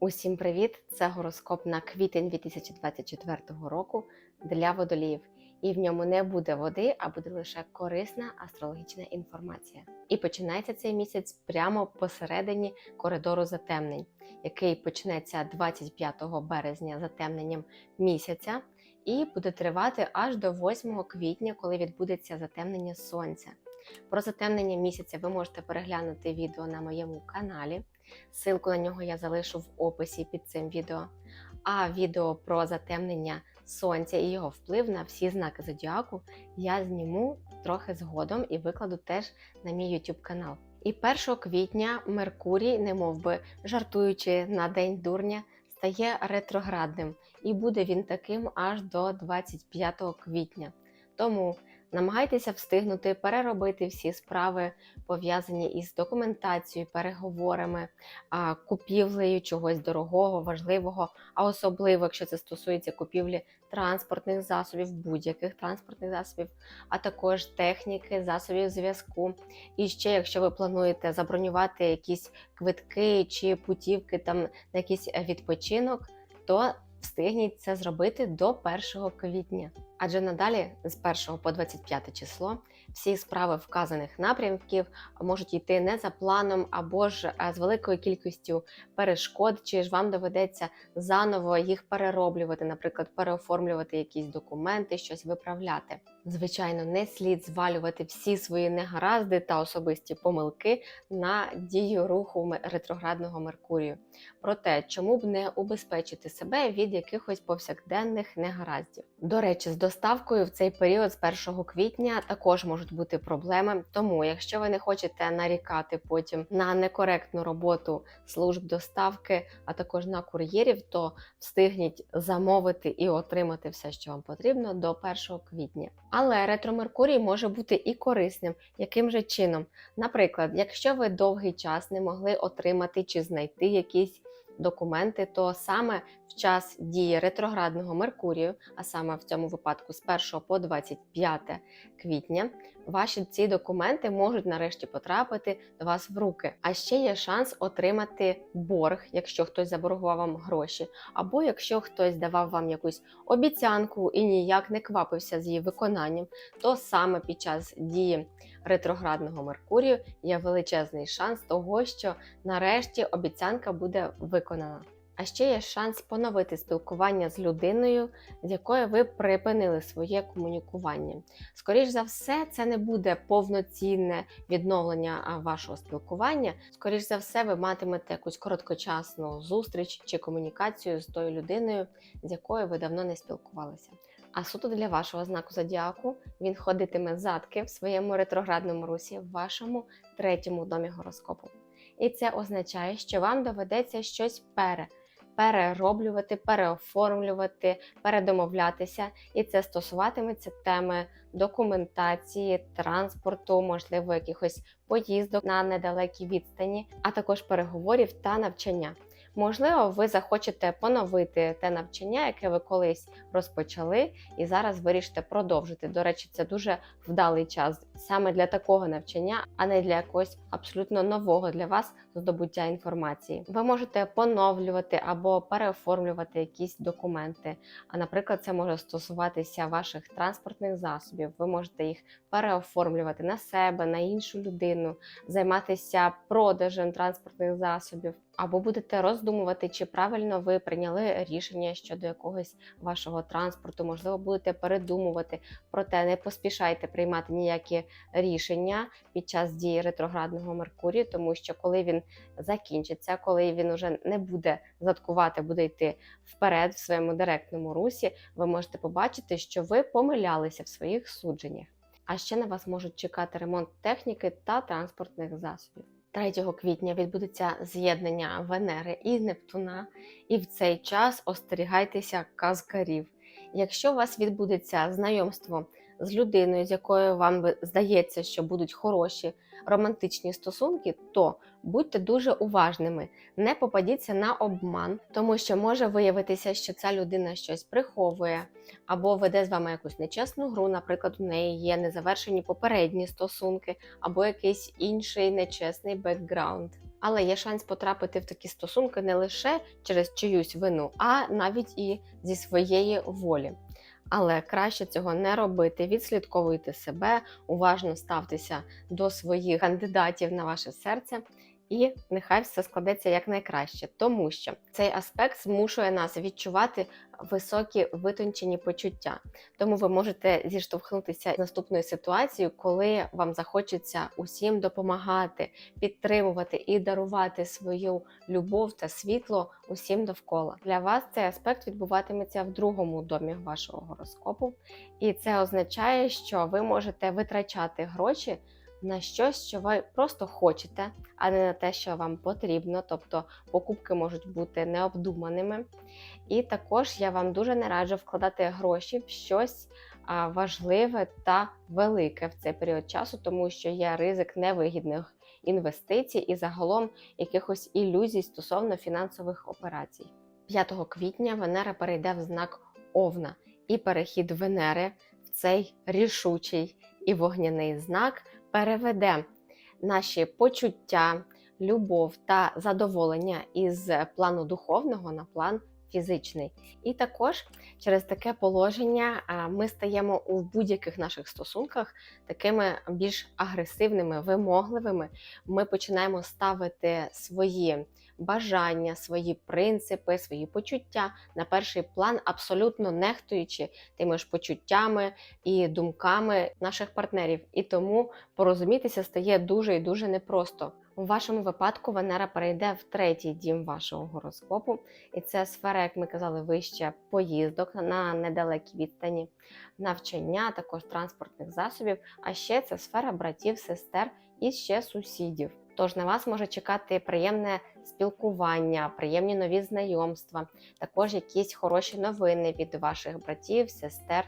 Усім привіт! Це гороскоп на квітень 2024 року для водоліїв. І в ньому не буде води, а буде лише корисна астрологічна інформація. І починається цей місяць прямо посередині коридору затемнень, який почнеться 25 березня затемненням місяця, і буде тривати аж до 8 квітня, коли відбудеться затемнення сонця. Про затемнення місяця ви можете переглянути відео на моєму каналі. Силку на нього я залишу в описі під цим відео. А відео про затемнення сонця і його вплив на всі знаки зодіаку я зніму трохи згодом і викладу теж на мій YouTube канал. І 1 квітня Меркурій, немов би жартуючи на день дурня, стає ретроградним, і буде він таким аж до 25 квітня. Тому намагайтеся встигнути переробити всі справи, пов'язані із документацією, переговорами, купівлею чогось дорогого, важливого, а особливо, якщо це стосується купівлі транспортних засобів, будь-яких транспортних засобів, а також техніки, засобів зв'язку. І ще, якщо ви плануєте забронювати якісь квитки чи путівки там на якийсь відпочинок, то встигніть це зробити до 1 квітня. Адже надалі з 1 по 25 число всі справи вказаних напрямків можуть йти не за планом або ж е, з великою кількістю перешкод, чи ж вам доведеться заново їх перероблювати, наприклад, переоформлювати якісь документи, щось виправляти. Звичайно, не слід звалювати всі свої негаразди та особисті помилки на дію руху ретроградного Меркурію. Проте, чому б не убезпечити себе від якихось повсякденних негараздів? До речі, з доставкою в цей період з 1 квітня також можуть бути проблеми. Тому, якщо ви не хочете нарікати потім на некоректну роботу служб доставки, а також на кур'єрів, то встигніть замовити і отримати все, що вам потрібно до 1 квітня. Але ретро-Меркурій може бути і корисним. Яким же чином? Наприклад, якщо ви довгий час не могли отримати чи знайти якісь документи, то саме в час дії ретроградного Меркурію, а саме в цьому випадку з 1 по 25 квітня, ваші ці документи можуть нарешті потрапити до вас в руки. А ще є шанс отримати борг, якщо хтось заборгував вам гроші, або якщо хтось давав вам якусь обіцянку і ніяк не квапився з її виконанням, то саме під час дії ретроградного Меркурію є величезний шанс того, що нарешті обіцянка буде виконана. А ще є шанс поновити спілкування з людиною, з якою ви припинили своє комунікування. Скоріш за все, це не буде повноцінне відновлення вашого спілкування. Скоріш за все, ви матимете якусь короткочасну зустріч чи комунікацію з тою людиною, з якою ви давно не спілкувалися. А суто для вашого знаку зодіаку він ходитиме задки в своєму ретроградному русі в вашому третьому домі гороскопу. І це означає, що вам доведеться щось пере, перероблювати, переоформлювати, передомовлятися, і це стосуватиметься теми документації, транспорту, можливо, якихось поїздок на недалекій відстані, а також переговорів та навчання. Можливо, ви захочете поновити те навчання, яке ви колись розпочали, і зараз вирішите продовжити. До речі, це дуже вдалий час саме для такого навчання, а не для якогось абсолютно нового для вас здобуття інформації. Ви можете поновлювати або переоформлювати якісь документи. А, наприклад, це може стосуватися ваших транспортних засобів. Ви можете їх переоформлювати на себе, на іншу людину, займатися продажем транспортних засобів. Або будете роздумувати, чи правильно ви прийняли рішення щодо якогось вашого транспорту, можливо, будете передумувати. Проте не поспішайте приймати ніякі рішення під час дії ретроградного Меркурію, тому що коли він закінчиться, коли він уже не буде заткувати, буде йти вперед в своєму директному русі, ви можете побачити, що ви помилялися в своїх судженнях. А ще на вас можуть чекати ремонт техніки та транспортних засобів. 3 квітня відбудеться з'єднання Венери і Нептуна, і в цей час остерігайтеся казкарів. Якщо у вас відбудеться знайомство з людиною, з якою вам здається, що будуть хороші романтичні стосунки, то будьте дуже уважними, не попадіться на обман, тому що може виявитися, що ця людина щось приховує або веде з вами якусь нечесну гру. Наприклад, у неї є незавершені попередні стосунки, або якийсь інший нечесний бекграунд. Але є шанс потрапити в такі стосунки не лише через чиюсь вину, а навіть і зі своєї волі. Але краще цього не робити. Відслідковуйте себе, уважно ставтеся до своїх кандидатів на ваше серце. І нехай все складеться якнайкраще, тому що цей аспект змушує нас відчувати високі витончені почуття. Тому ви можете зіштовхнутися з наступною ситуацією, коли вам захочеться усім допомагати, підтримувати і дарувати свою любов та світло усім довкола. Для вас цей аспект відбуватиметься в другому домі вашого гороскопу, і це означає, що ви можете витрачати гроші на щось, що ви просто хочете, а не на те, що вам потрібно. Тобто покупки можуть бути необдуманими. І також я вам дуже не раджу вкладати гроші в щось важливе та велике в цей період часу, тому що є ризик невигідних інвестицій і загалом якихось ілюзій стосовно фінансових операцій. 5 квітня Венера перейде в знак Овна, і перехід Венери в цей рішучий і вогняний знак переведе наші почуття, любов та задоволення із плану духовного на план фізичний. І також через таке положення ми стаємо у будь-яких наших стосунках такими більш агресивними, вимогливими. Ми починаємо ставити свої бажання, свої принципи, свої почуття на перший план, абсолютно нехтуючи тими ж почуттями і думками наших партнерів. І тому порозумітися стає дуже і дуже непросто. У вашому випадку Венера перейде в третій дім вашого гороскопу, і це сфера, як ми казали, вище поїздок на недалекій відстані, навчання, також транспортних засобів. А ще це сфера братів, сестер і ще сусідів. Тож на вас може чекати приємне спілкування, приємні нові знайомства, також якісь хороші новини від ваших братів, сестер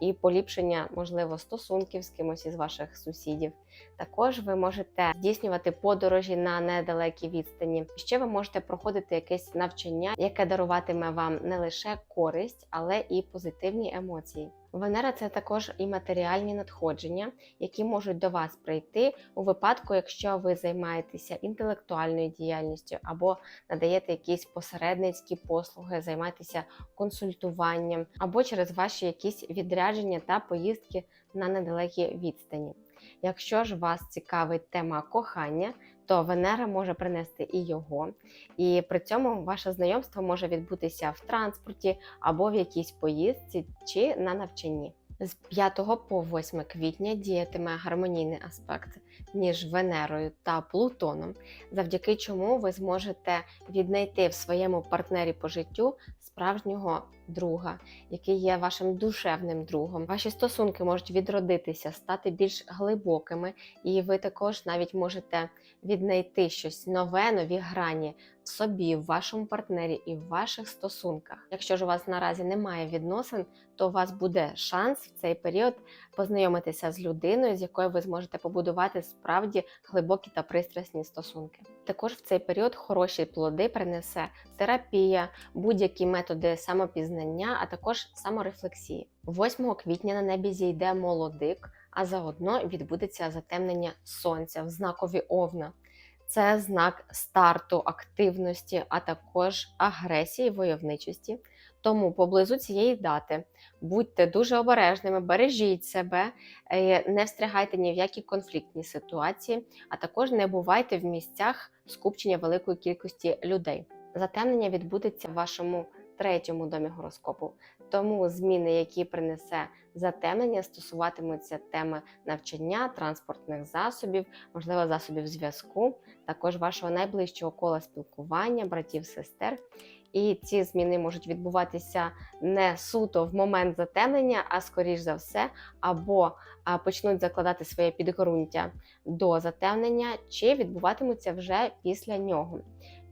і поліпшення, можливо, стосунків з кимось із ваших сусідів. Також ви можете здійснювати подорожі на недалекій відстані. Ще ви можете проходити якесь навчання, яке даруватиме вам не лише користь, але і позитивні емоції. Венера це також і матеріальні надходження, які можуть до вас прийти у випадку, якщо ви займаєтеся інтелектуальною діяльністю або надаєте якісь посередницькі послуги, займаєтеся консультуванням, або через ваші якісь відрядження та поїздки на недалекі відстані. Якщо ж вас цікавить тема кохання, то Венера може принести і його, і при цьому ваше знайомство може відбутися в транспорті або в якійсь поїздці чи на навчанні. З 5 по 8 квітня діятиме гармонійний аспект між Венерою та Плутоном, завдяки чому ви зможете віднайти в своєму партнері по життю справжнього друга, який є вашим душевним другом. Ваші стосунки можуть відродитися, стати більш глибокими, і ви також навіть можете віднайти щось нове, нові грані собі, в вашому партнері і в ваших стосунках. Якщо ж у вас наразі немає відносин, то у вас буде шанс в цей період познайомитися з людиною, з якою ви зможете побудувати справді глибокі та пристрасні стосунки. Також в цей період хороші плоди принесе терапія, будь-які методи самопізнання, а також саморефлексії. 8 квітня на небі зійде молодик, а заодно відбудеться затемнення сонця в знакові овна. Це знак старту активності, а також агресії, войовничості. Тому поблизу цієї дати будьте дуже обережними, бережіть себе, е, не встрягайте ні в які конфліктні ситуації, а також не бувайте в місцях скупчення великої кількості людей. Затемнення відбудеться в вашому третьому домі гороскопу. Тому зміни, які принесе затемнення, стосуватимуться теми навчання, транспортних засобів, можливо, засобів зв'язку, також вашого найближчого кола спілкування, братів, сестер. І ці зміни можуть відбуватися не суто в момент затемнення, а скоріш за все, або почнуть закладати своє підґрунтя до затемнення, чи відбуватимуться вже після нього.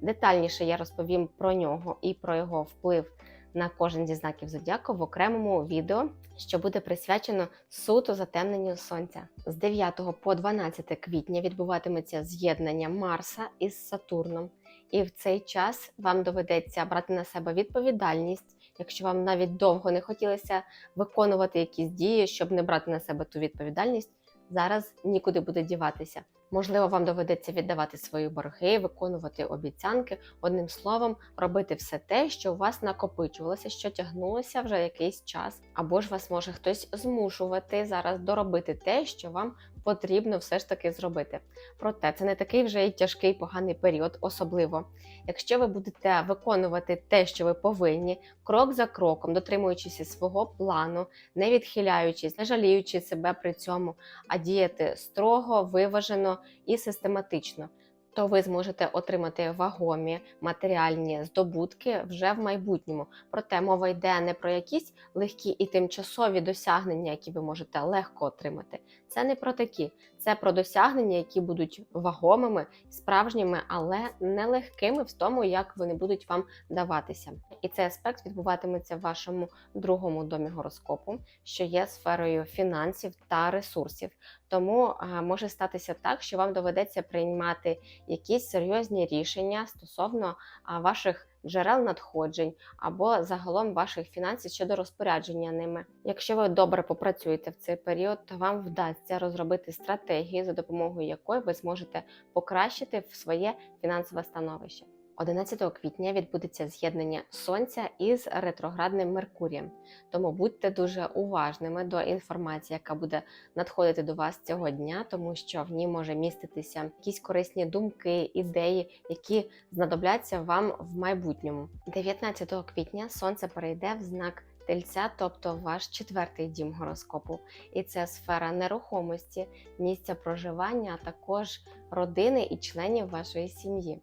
Детальніше я розповім про нього і про його вплив на кожен зі знаків зодіаку в окремому відео, що буде присвячено суто затемненню сонця. З 9 по 12 квітня відбуватиметься з'єднання Марса із Сатурном, і в цей час вам доведеться брати на себе відповідальність. Якщо вам навіть довго не хотілося виконувати якісь дії, щоб не брати на себе ту відповідальність, зараз нікуди буде діватися. Можливо, вам доведеться віддавати свої борги, виконувати обіцянки, одним словом, робити все те, що у вас накопичувалося, що тягнулося вже якийсь час, або ж вас може хтось змушувати зараз доробити те, що вам потрібно все ж таки зробити. Проте це не такий вже й тяжкий поганий період, особливо якщо ви будете виконувати те, що ви повинні, крок за кроком, дотримуючись свого плану, не відхиляючись, не жаліючи себе при цьому, а діяти строго, виважено і систематично. То ви зможете отримати вагомі матеріальні здобутки вже в майбутньому. Проте мова йде не про якісь легкі і тимчасові досягнення, які ви можете легко отримати. Це не про такі, це про досягнення, які будуть вагомими, справжніми, але не легкими в тому, як вони будуть вам даватися. І цей аспект відбуватиметься в вашому другому домі гороскопу, що є сферою фінансів та ресурсів. Тому а, може статися так, що вам доведеться приймати якісь серйозні рішення стосовно ваших джерел надходжень або загалом ваших фінансів щодо розпорядження ними. Якщо ви добре попрацюєте в цей період, то вам вдасться розробити стратегію, за допомогою якої ви зможете покращити своє фінансове становище. 11 квітня відбудеться з'єднання сонця із ретроградним Меркурієм. Тому будьте дуже уважними до інформації, яка буде надходити до вас цього дня, тому що в ній може міститися якісь корисні думки, ідеї, які знадобляться вам в майбутньому. 19 квітня сонце перейде в знак. Тельця, тобто ваш четвертий дім гороскопу, і це сфера нерухомості, місця проживання, а також родини і членів вашої сім'ї.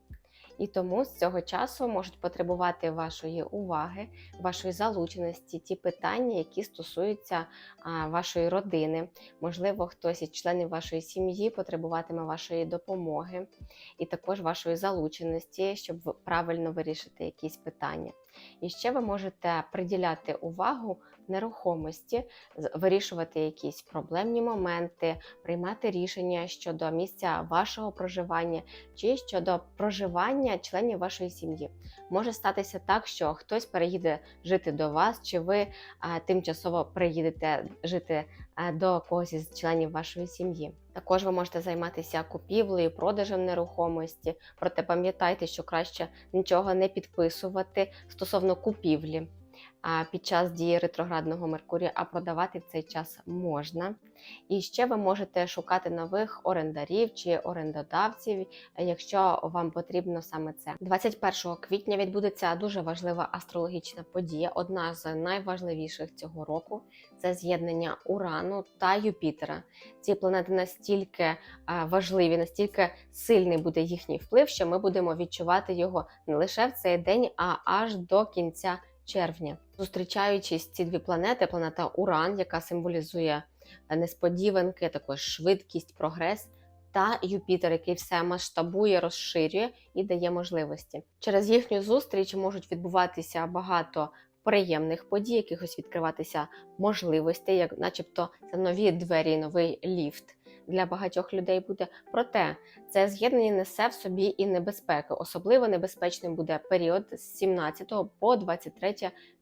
І тому з цього часу можуть потребувати вашої уваги, вашої залученості, ті питання, які стосуються вашої родини. Можливо, хтось із членів вашої сім'ї потребуватиме вашої допомоги і також вашої залученості, щоб правильно вирішити якісь питання. І ще ви можете приділяти увагу нерухомості, вирішувати якісь проблемні моменти, приймати рішення щодо місця вашого проживання чи щодо проживання членів вашої сім'ї. Може статися так, що хтось переїде жити до вас, чи ви тимчасово приїдете жити до когось із членів вашої сім'ї. Також ви можете займатися купівлею, продажем нерухомості. Проте пам'ятайте, що краще нічого не підписувати стосовно купівлі. Під час дії ретроградного Меркурія, а продавати в цей час можна. І ще ви можете шукати нових орендарів чи орендодавців, якщо вам потрібно саме це. 21 квітня відбудеться дуже важлива астрологічна подія, одна з найважливіших цього року це з'єднання Урану та Юпітера. Ці планети настільки е, важливі, настільки сильний буде їхній вплив, що ми будемо відчувати його не лише в цей день, а аж до кінця червня. Зустрічаючись ці дві планети, планета Уран, яка символізує несподіванки, також швидкість, прогрес. Та Юпітер, який все масштабує, розширює і дає можливості. Через їхню зустріч можуть відбуватися багато приємних подій, якихось відкриватися можливостей, як, начебто, це нові двері, новий ліфт для багатьох людей буде. Проте це з'єднання несе в собі і небезпеки. Особливо небезпечним буде період з 17 по 23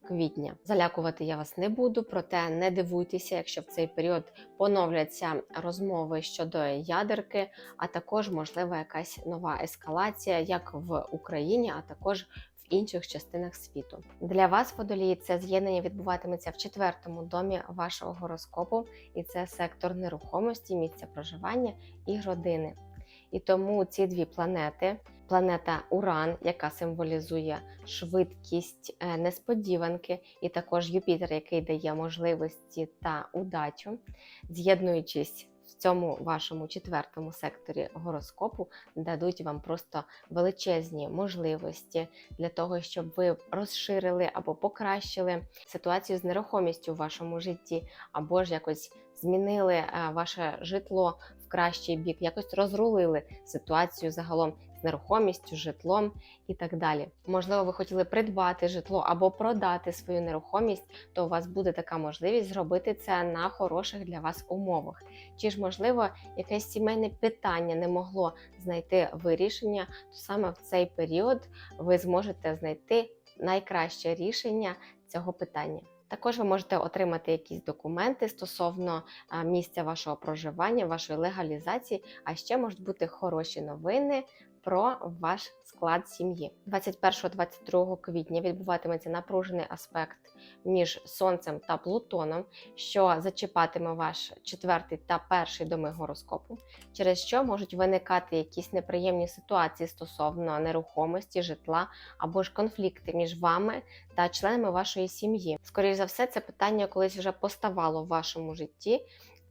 квітня. Залякувати я вас не буду, проте не дивуйтеся, якщо в цей період поновляться розмови щодо ядерки, а також можлива якась нова ескалація, як в Україні, а також інших частинах світу. Для вас, водолії, це з'єднання відбуватиметься в четвертому домі вашого гороскопу, і це сектор нерухомості, місця проживання і родини. І тому ці дві планети. Планета Уран, яка символізує швидкість, е, несподіванки, і також Юпітер, який дає можливості та удачу, з'єднуючись цьому вашому четвертому секторі гороскопу, дадуть вам просто величезні можливості для того, щоб ви розширили або покращили ситуацію з нерухомістю в вашому житті, або ж якось змінили е, ваше житло в кращий бік, якось розрулили ситуацію загалом нерухомістю, житлом і так далі. Можливо, ви хотіли придбати житло або продати свою нерухомість, то у вас буде така можливість зробити це на хороших для вас умовах. Чи ж, можливо, якесь сімейне питання не могло знайти вирішення, то саме в цей період ви зможете знайти найкраще рішення цього питання. Також ви можете отримати якісь документи стосовно місця вашого проживання, вашої легалізації, а ще можуть бути хороші новини про ваш склад сім'ї. 21-22 квітня відбуватиметься напружений аспект між Сонцем та Плутоном, що зачіпатиме ваш четвертий та перший доми гороскопу, через що можуть виникати якісь неприємні ситуації стосовно нерухомості, житла або ж конфлікти між вами та членами вашої сім'ї. Скоріше за все, це питання колись вже поставало в вашому житті.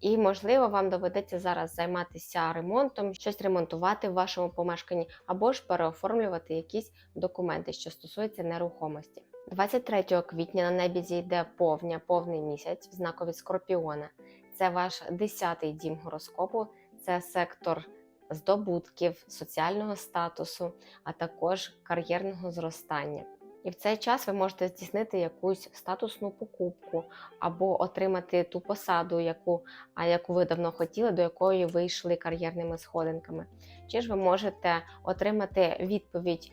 І, можливо, вам доведеться зараз займатися ремонтом, щось ремонтувати в вашому помешканні, або ж переоформлювати якісь документи, що стосуються нерухомості. 23 квітня на небі зійде повня, повний місяць в знакові Скорпіона. Це ваш 10-й дім гороскопу, це сектор здобутків, соціального статусу, а також кар'єрного зростання. І в цей час ви можете здійснити якусь статусну покупку або отримати ту посаду, яку, яку ви давно хотіли, до якої ви йшли кар'єрними сходинками. Чи ж ви можете отримати відповідь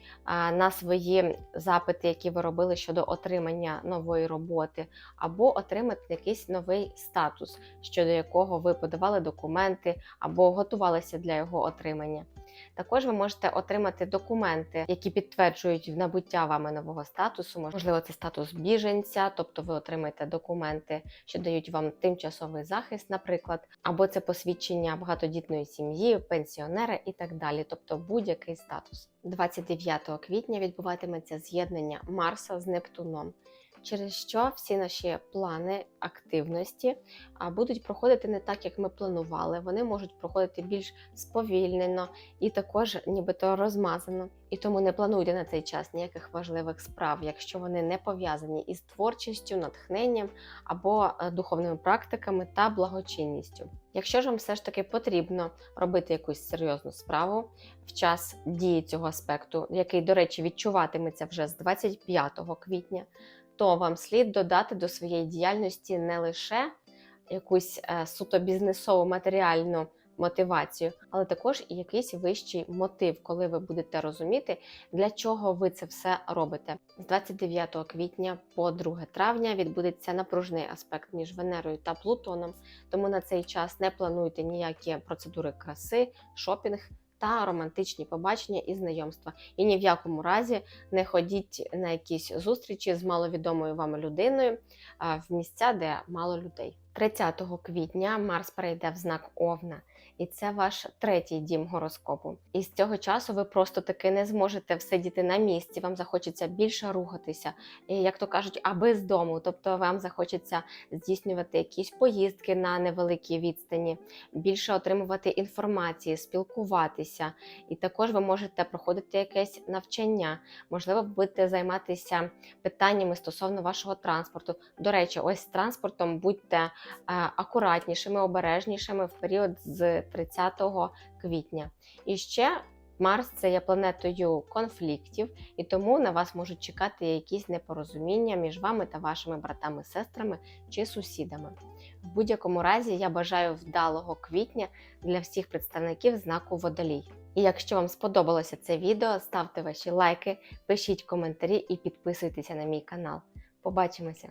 на свої запити, які ви робили щодо отримання нової роботи, або отримати якийсь новий статус, щодо якого ви подавали документи або готувалися для його отримання. Також ви можете отримати документи, які підтверджують набуття вами нового статусу. Можливо, це статус біженця, тобто ви отримаєте документи, що дають вам тимчасовий захист, наприклад, або це посвідчення багатодітної сім'ї, пенсіонера і так далі, тобто будь-який статус. 29 квітня відбуватиметься з'єднання Марса з Нептуном. Через що всі наші плани активності будуть проходити не так, як ми планували. Вони можуть проходити більш сповільнено і також нібито розмазано. І тому не плануйте на цей час ніяких важливих справ, якщо вони не пов'язані із творчістю, натхненням або е, духовними практиками та благочинністю. Якщо ж вам все ж таки потрібно робити якусь серйозну справу в час дії цього аспекту, який, до речі, відчуватиметься вже з 25 квітня, то вам слід додати до своєї діяльності не лише якусь е, суто бізнесову матеріальну мотивацію, але також і якийсь вищий мотив, коли ви будете розуміти, для чого ви це все робите. З 29 квітня по 2 травня відбудеться напружений аспект між Венерою та Плутоном, тому на цей час не плануйте ніякі процедури краси, шопінг. Та романтичні побачення і знайомства. І ні в якому разі не ходіть на якісь зустрічі з маловідомою вам людиною в місця, де мало людей. 30 квітня Марс перейде в знак Овна, і це ваш третій дім гороскопу. І з цього часу ви просто таки не зможете всидіти на місці. Вам захочеться більше рухатися, і, як то кажуть, аби з дому. Тобто вам захочеться здійснювати якісь поїздки на невеликій відстані, більше отримувати інформації, спілкуватися. І також ви можете проходити якесь навчання. Можливо, будете займатися питаннями стосовно вашого транспорту. До речі, ось з транспортом будьте е, акуратнішими, обережнішими в період з 30 квітня. І ще Марс це є планетою конфліктів, і тому на вас можуть чекати якісь непорозуміння між вами та вашими братами, сестрами чи сусідами. В будь-якому разі я бажаю вдалого квітня для всіх представників знаку Водолій. І якщо вам сподобалося це відео, ставте ваші лайки, пишіть коментарі і підписуйтеся на мій канал. Побачимося!